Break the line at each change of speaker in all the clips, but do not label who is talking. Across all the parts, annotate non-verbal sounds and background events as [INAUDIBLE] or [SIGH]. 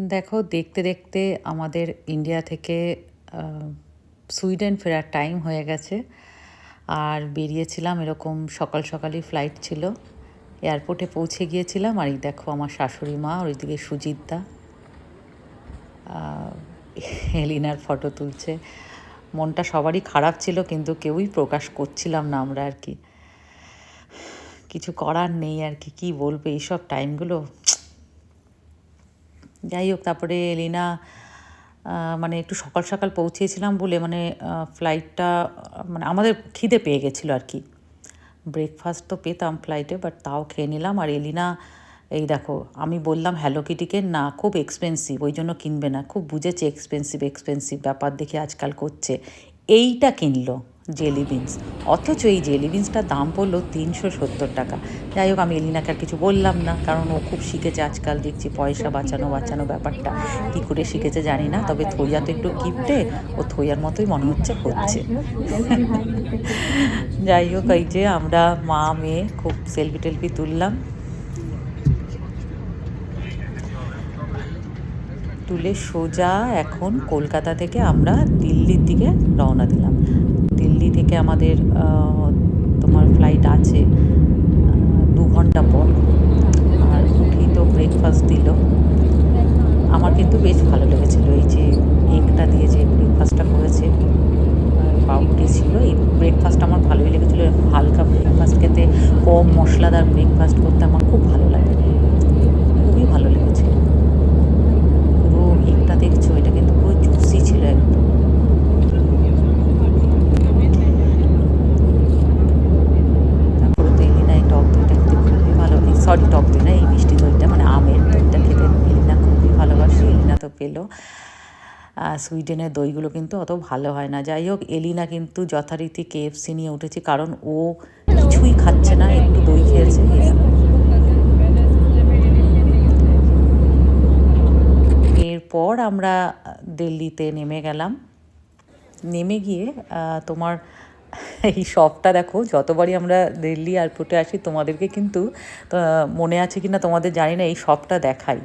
দেখো দেখতে দেখতে আমাদের ইন্ডিয়া থেকে সুইডেন ফেরার টাইম হয়ে গেছে। আর বেরিয়েছিলাম এরকম সকাল সকালই ফ্লাইট ছিল। এয়ারপোর্টে পৌঁছে গিয়েছিলাম। আর এই দেখো আমার শাশুড়ি মা আর ওইদিকে সুজিতদা। আহ, এলিনার ফটো তুলছে। মনটা সবারই খারাপ ছিল কিন্তু কেউই প্রকাশ করছিলাম না আমরা আর কি। কিছু করার নেই আর কি। কী বলবে? এইসব টাইমগুলো যাই হোক, তারপরে এলিনা মানে একটু সকাল সকাল পৌঁছেছিলাম বলে মানে ফ্লাইটটা মানে আমাদের খিদে পেয়ে গেছিল আর কি। ব্রেকফাস্ট তো পেতাম ফ্লাইটে বাট তাও খেয়ে নিলাম। আর এলিনা, এই দেখো, আমি বললাম হ্যালো কিটিকে না, খুব এক্সপেন্সিভ ওই জন্য কিনবে না। খুব বুঝেছে এক্সপেন্সিভ এক্সপেন্সিভ ব্যাপার দেখে আজকাল করছে। এইটা কিনলো। Jelly beans. অথচ এই জেলি বিনসটার দাম পড়ল তিনশো সত্তর টাকা। যাই হোক, আমি এলিনাকে আর কিছু বললাম না, কারণ ও খুব শিখেছে আজকাল, দেখছি পয়সা বাঁচানো বাঁচানো ব্যাপারটা। কী করে শিখেছে জানি না, তবে থইয়া তো একটু কিপটে ও থইয়ার মতোই মনে হচ্ছে হচ্ছে যাই হোক, এই যে আমরা মা, মেয়ে খুব সেলফি টেলফি তুললাম। তুলে সোজা এখন কলকাতা থেকে আমরা দিল্লির দিকে রওনা দিলাম। দিল্লি থেকে আমাদের তোমার ফ্লাইট আছে দু ঘণ্টা পর। আর উঠেই তো ব্রেকফাস্ট দিল। আমার কিন্তু বেশ ভালো লেগেছিলো, এই যে এগটা দিয়ে যে ব্রেকফাস্টটা করেছে। পাউরুটি ছিল, এই ব্রেকফাস্ট আমার ভালোই লেগেছিলো। হালকা ব্রেকফাস্ট খেতে, কম মশলাদার ব্রেকফাস্ট করতে আমার খুব ভালো লাগে খুবই ভালো লেগেছিলো পুরো এগটা দেখছ এটা কিন্তু পুরো জুসি ছিল একদম তারপরে তো এলিনা এই টক দইটা খেতে খুবই ভালো সরি টক দই না, এই মিষ্টি দইটা মানে আমের দইটা খেতে এলিনা খুবই ভালোবাসে, এলিনা তো পেল। সুইডেনের দইগুলো কিন্তু অত ভালো হয় না। যাই হোক, এলিনা কিন্তু যথারীতি কেএফসি নিয়ে উঠেছে, কারণ ও কিছুই খাচ্ছে না, একটু দই খেয়েছে। এরপর আমরা দিল্লিতে নেমে গেলাম। নেমে গিয়ে তোমার [LAUGHS] এই শপটা দেখো, যতবারই আমরা দিল্লি এয়ারপোর্টে আসি, তোমাদেরকে কিন্তু মনে আছে কি না তোমাদের জানি না, এই শপটা দেখাই।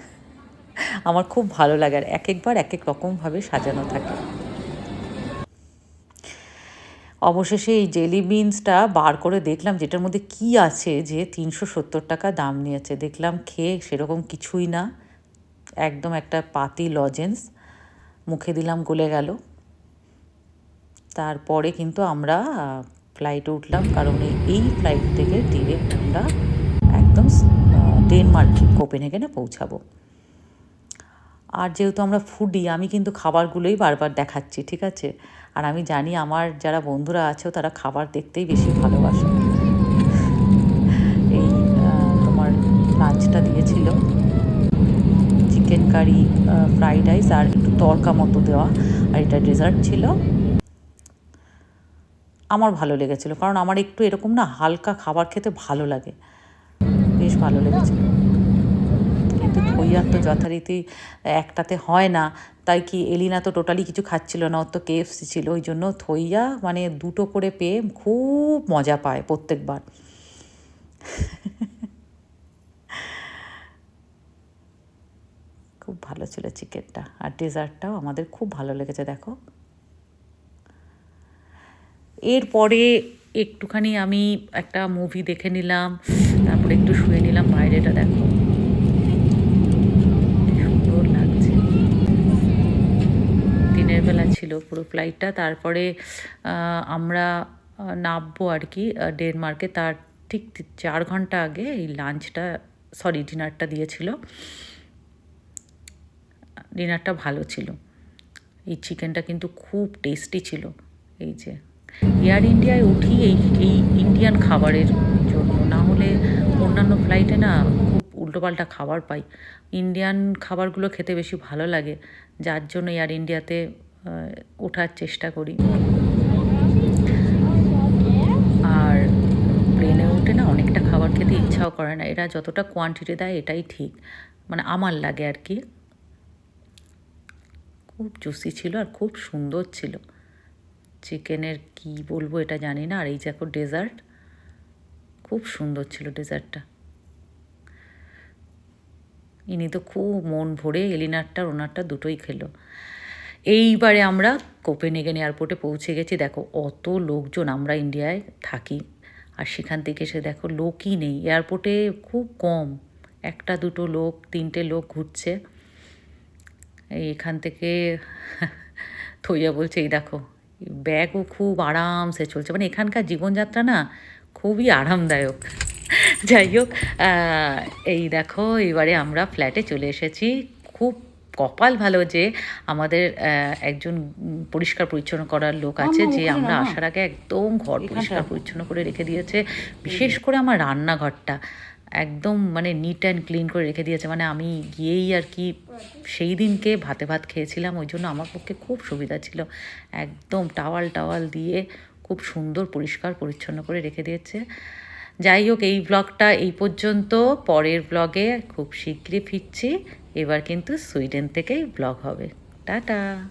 [LAUGHS] আমার খুব ভালো লাগে, আর এক একবার এক এক রকমভাবে সাজানো থাকে। অবশেষে এই জেলি বিনসটা বার করে দেখলাম, যেটার মধ্যে কি আছে যে তিনশো সত্তর টাকা দাম নিয়েছে। দেখলাম, খেয়ে সেরকম কিছুই না। একদম একটা পাতি লজেন্স মুখে দিলাম, গলে গেল। তারপরে কিন্তু আমরা ফ্লাইটে উঠলাম। কারণ এই- ফ্লাইট থেকে ডিরেক্ট আমরা একদম ডেনমার্ক কোপেনহেগেনে পৌঁছাবো। আর যেহেতু আমরা ফুডি আমি কিন্তু খাবারগুলোই বারবার দেখাচ্ছি, ঠিক আছে? আর আমি জানি আমার যারা বন্ধুরা আছে, তারা খাবার দেখতেই বেশি ভালোবাসে। এই তোমার লাঞ্চটা দিয়েছিল। চিকেন কারি ফ্রাইড রাইস আর একটু তরকা মতো দেওয়া। আর এটা ডেজার্ট ছিল। আমার ভালো লেগেছিলো। কারণ আমার একটু এরকম না হালকা খাবার খেতে ভালো লাগে। বেশ ভালো লেগেছিলো। কিন্তু থইয়ার তো যথারীতি একটাতে হয় না। তাই কি এলিনা তো টোটালি কিছু খাচ্ছিল না, ওর তো কেএফসি ছিল। ওই জন্য থইয়া মানে দুটো করে পেয়ে খুব মজা পায় প্রত্যেকবার। খুব ভালো ছিল চিকেনটা আর ডেজার্টটাও আমাদের খুব ভালো লেগেছে, দেখো। এরপরে একটুখানি আমি একটা মুভি দেখে নিলাম, তারপরে একটু শুয়ে নিলাম, বাইরেটা দেখো। সুন্দর লাগছে। দিনের বেলা ছিল পুরো ফ্লাইটটা তারপরে আমরা নামবো আর কি ডেনমার্কে তার ঠিক চার ঘণ্টা আগে এই লাঞ্চটা সরি ডিনারটা দিয়েছিল। ডিনারটা ভালো ছিল। এই চিকেনটা কিন্তু খুব টেস্টি ছিল। এই যে এয়ার ইন্ডিয়ায় উঠি এই এই ইন্ডিয়ান খাবারের জন্য। না হলে অন্যান্য ফ্লাইটে না খুব উল্টোপাল্টা খাবার পাই। ইন্ডিয়ান খাবারগুলো খেতে বেশি ভালো লাগে। যার জন্য এয়ার ইন্ডিয়াতে ওঠার চেষ্টা করি। আর প্লেনে উঠে না অনেকটা খাবার খেতে ইচ্ছাও করে না। এরা যতটা কোয়ান্টিটি দেয় এটাই ঠিক। মানে আমার লাগে আর কি। খুব জুসি ছিল আর খুব সুন্দর ছিল। চিকেনের কি বলব এটা জানি না। আর এই দেখো ডেজার্ট, খুব সুন্দর ছিল ডেজার্টটা। ইনি তো খুব মন ভরে এলিনারটা ওনারটা দুটোই খেলো। এইবারে আমরা কোপেনহেগেন এয়ারপোর্টে পৌঁছে গেছি। দেখো, অত লোকজন আমরা ইন্ডিয়ায় থাকি। আর সেখান থেকে এসে দেখো, লোকই নেই। এয়ারপোর্টে খুব কম। একটা, দুটো লোক, তিনটে লোক ঘুরছে। এখান থেকে থইয়া বলছে, এই দেখো ব্যাগও খুব আরামসে চলছে। মানে এখানকার জীবনযাত্রা না খুবই আরামদায়ক। যাই হোক এই দেখো এবারে আমরা ফ্ল্যাটে চলে এসেছি। খুব কপাল ভালো যে আমাদের একজন পরিষ্কার পরিচ্ছন্ন করার লোক আছে যে আমরা আসার আগে একদম ঘর পরিষ্কার পরিচ্ছন্ন করে রেখে দিয়েছে। বিশেষ করে আমার রান্নাঘরটা। একদম মানে নিট অ্যান্ড ক্লিন করে রেখে দিয়েছে। মানে আমি গিয়েই আর কি সেই দিনকে ভাতে ভাত খেয়েছিলাম, ওই জন্য আমার পক্ষে খুব সুবিধা ছিল। একদম টাওয়াল টাওয়াল দিয়ে খুব সুন্দর পরিষ্কার পরিচ্ছন্ন করে রেখে দিয়েছে। যাই হোক, এই ব্লগটা এই পর্যন্ত। পরের ব্লগে খুব শীঘ্রই ফিরছি। এবার কিন্তু সুইডেন থেকেই ব্লগ হবে। টাটা!